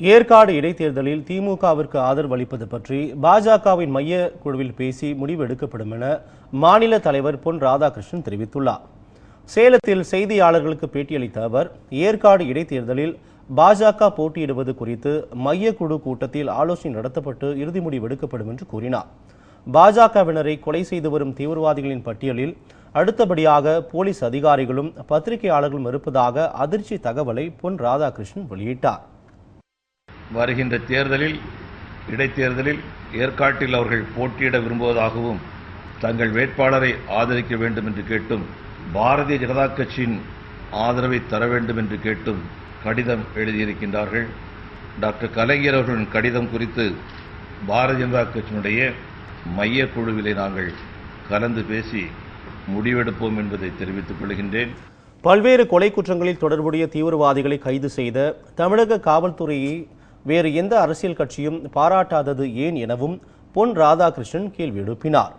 ஏற்காடு இடைத்தேர்தலில் திமுகவிற்கு ஆதரவு அளிப்பது பற்றி பாஜகவின் மைய குழுவில் பேசி முடிவு எடுக்கப்படும் என மாநில தலைவர் பொன் ராதாகிருஷ்ணன் தெரிவித்துள்ளார். சேலத்தில் செய்தியாளர்களுக்கு பேட்டியளித்த அவர் ஏற்காடு இடைத்தேர்தலில் பாஜக போட்டியிடுவது குறித்து மையக்குழு கூட்டத்தில் ஆலோசனை நடத்தப்பட்டு இறுதி முடிவு எடுக்கப்படும் என்று கூறினார். பாஜகவினரை கொலை செய்து வரும் தீவிரவாதிகளின் பட்டியலில் அடுத்தபடியாக போலீஸ் அதிகாரிகளும் பத்திரிகையாளர்களும் இருப்பதாக அதிர்ச்சி தகவலை பொன் ராதாகிருஷ்ணன் வெளியிட்டார். வருகின்ற தேர்தலில் இடைத்தேர்தலில் ஏற்காட்டில் அவர்கள் போட்டியிட விரும்புவதாகவும் தங்கள் வேட்பாளரை ஆதரிக்க வேண்டும் என்று கேட்டும் பாரதிய ஜனதா கட்சியின் ஆதரவை தர வேண்டும் என்று கேட்டும் கடிதம் எழுதியிருக்கின்றார்கள். டாக்டர் கலைஞர் அவர்களின் கடிதம் குறித்து பாரதிய ஜனதா கட்சியினுடைய மையக்குழுவிலே நாங்கள் கலந்து பேசி முடிவெடுப்போம் என்பதை தெரிவித்துக் கொள்கின்றேன். பல்வேறு கொலை குற்றங்களில் தொடர்புடைய தீவிரவாதிகளை கைது செய்த தமிழக காவல்துறையை வேறு எந்த அரசியல் கட்சியும் பாராட்டாதது ஏன் எனவும் பொன் ராதாகிருஷ்ணன் கேள்வி எழுப்பினார்.